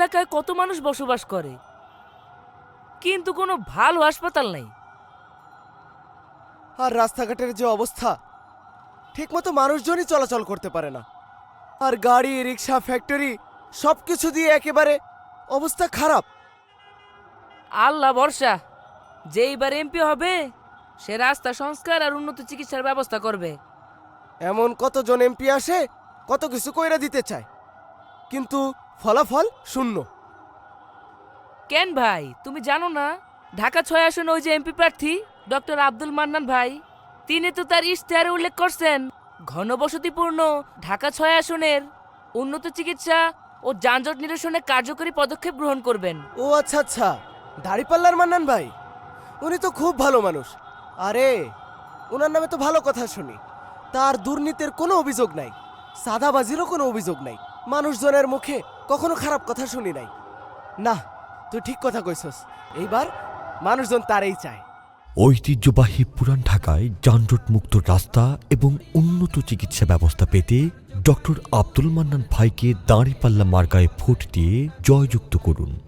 এলাকায় কত মানুষ বসবাস করে? কিন্তু কোনো ভালো হাসপাতাল নেই। আর রাস্তাঘাটের যে অবস্থা ঠিকমতো মানুষজনই চলাচল করতে পারে না। আর গাড়ি রিক্সা ফ্যাক্টরি সব কিছু দিয়ে একেবারে অবস্থা খারাপ। আল্লাহ ভরসা যে এইবার এমপি হবে সে রাস্তা সংস্কার আর উন্নত চিকিৎসার ব্যবস্থা করবে। এমন কতজন এমপি আসে কত কিছু কইরা দিতে চায়। কিন্তু ফলাফল শূন্য। কেন ভাই? তুমি জানো না? ঢাকা ছয় আসন ওই যে এমপি প্রার্থী ডক্টর আব্দুল মান্নান ভাই তিনি তো তার ইশতেহারে উল্লেখ করছেন ঘনবসতিপূর্ণ ঢাকা ছয় আসনের উন্নত চিকিৎসা ও যানজট নিরসনে কার্যকরী পদক্ষেপ গ্রহণ করবেন। ও আচ্ছা আচ্ছা। দাড়িপাল্লার মান্নান ভাই উনি তো খুব ভালো মানুষ। আরে ওনার নামে তো ভালো কথা শুনি। তার দুর্নীতির কোনো অভিযোগ নাই সাদাবাজিরও কোনো অভিযোগ নাই। মানুষজনের মুখে কখনো খারাপ কথা শুনি নাই। না, তুই ঠিক কথা কইছস। এইবার মানুষজন তারই চায়। ঐতিহ্যবাহী পুরান ঢাকায় যানজট মুক্ত রাস্তা এবং উন্নত চিকিৎসা ব্যবস্থা পেতে ডক্টর আব্দুল মান্নান ভাইকে দাঁড়িপাল্লা মার্কায় ভোট দিয়ে জয়যুক্ত করুন।